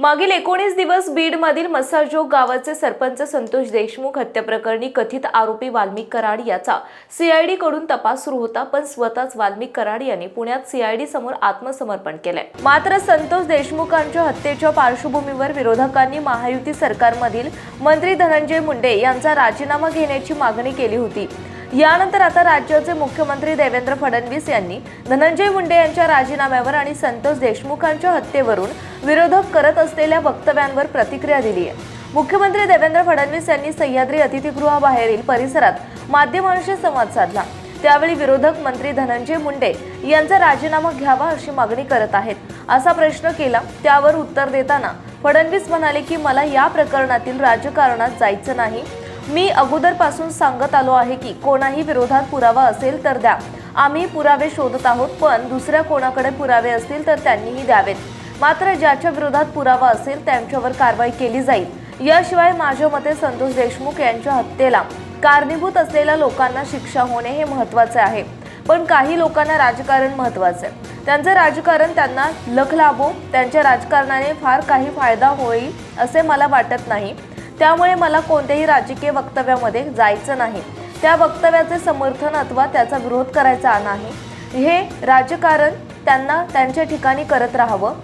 मागील एकोणीस दिवस बीडमधील मसाजोग गावाचे सरपंच संतोष देशमुख हत्येप्रकरणी कथित आरोपी वाल्मिक कराड याचा सीआयडी कडून तपास सुरू होता पण स्वतःच वाल्मिक कराड यांनी पुण्यात सीआयडी समोर आत्मसमर्पण केलंय. मात्र संतोष देशमुखांच्या हत्येच्या पार्श्वभूमीवर विरोधकांनी महायुती सरकारमधील मंत्री धनंजय मुंडे यांचा राजीनामा घेण्याची मागणी केली होती. यानंतर आता राज्याचे मुख्यमंत्री देवेंद्र फडणवीस यांनी धनंजय मुंडे यांच्या राजीनाम्यावर आणि संतोष देशमुखांच्या हत्येवरून विरोधक करत असलेल्या वक्तव्यांवर प्रतिक्रिया दिली आहे. मुख्यमंत्री देवेंद्र फडणवीस यांनी सह्याद्री अतिथीगृहाबाहेरील परिसरात माध्यमांशी संवाद साधला. त्यावेळी विरोधक मंत्री धनंजय मुंडे यांचा राजीनामा घ्यावा अशी मागणी करत आहेत. असा प्रश्न केला त्यावर उत्तर देताना फडणवीस म्हणाले की मला या प्रकरणातील राजकारणात जायचं नाही. मी अगोदरपासून सांगत आलो आहे की कोणाही विरोधात पुरावा असेल तर द्या. आम्ही पुरावे शोधत आहोत पण दुसऱ्या कोणाकडे पुरावे असतील तर त्यांनीही द्यावेत. मात्र ज्याच्या विरोधात पुरावा असेल त्यांच्यावर कारवाई केली जाईल. याशिवाय माझ्या मते संतोष देशमुख यांच्या हत्येला कारणीभूत असलेल्या लोकांना शिक्षा होणे हे महत्त्वाचे आहे. पण काही लोकांना राजकारण महत्त्वाचे आहे. त्यांचं राजकारण त्यांना लख लाभो त्यांच्या राजकारणाने फार काही फायदा होईल असे मला वाटत नाही. त्यामुळे मला कोणत्याही राजकीय वक्तव्यामध्ये जायचं नाही. त्या वक्तव्याचे समर्थन अथवा त्याचा विरोध करायचा नाही. हे राजकारण त्यांना त्यांच्या ठिकाणी करत राहावं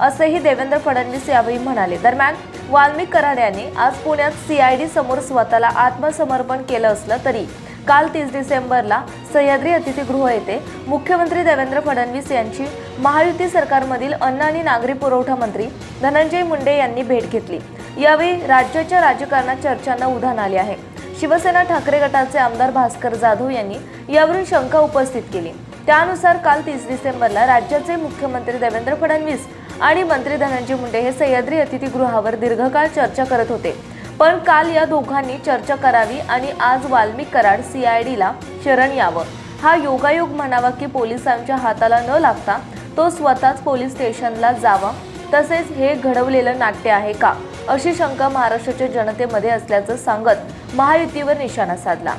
असेही देवेंद्र फडणवीस यावेळी म्हणाले. दरम्यान वाल्मिक कराड यांनी आज पुण्यात सीआयडी समोर स्वतःला आत्मसमर्पण केलं असलं तरी काल तीस डिसेंबरला सह्याद्री अतिथीगृह येथे मुख्यमंत्री देवेंद्र फडणवीस यांची महायुती सरकारमधील अन्न आणि नागरी पुरवठा मंत्री धनंजय मुंडे यांनी भेट घेतली. यावेळी राज्याच्या राजकारणात चर्चांना उधाण आले आहे. शिवसेना ठाकरे गटाचे आमदार भास्कर जाधव यांनी यावरून शंका उपस्थित केली. त्यानुसार काल तीस डिसेंबरला राज्याचे मुख्यमंत्री देवेंद्र फडणवीस आणि मंत्री धनंजय मुंडे हे सह्याद्री अतिथीगृहावर दीर्घकाळ चर्चा करत होते. पण काल या दोघांनी चर्चा करावी आणि आज वाल्मिक कराड सीआयडीला शरण यावं. हा योगायोग म्हणावा की पोलिसांच्या हाताला न लागता तो स्वतःच पोलीस स्टेशनला जावा. तसेच हे घडवलेलं नाट्य आहे का? अशी शंका महाराष्ट्राच्या जनतेमध्ये असल्याचं सांगत महायुतीवर निशाणा साधला.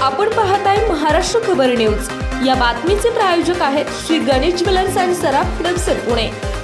आपण पाहताय महाराष्ट्र खबर न्यूज. या बातमीचे प्रायोजक आहेत श्री गणेश ज्वेलर्स अँड सराफ हडपसर पुणे.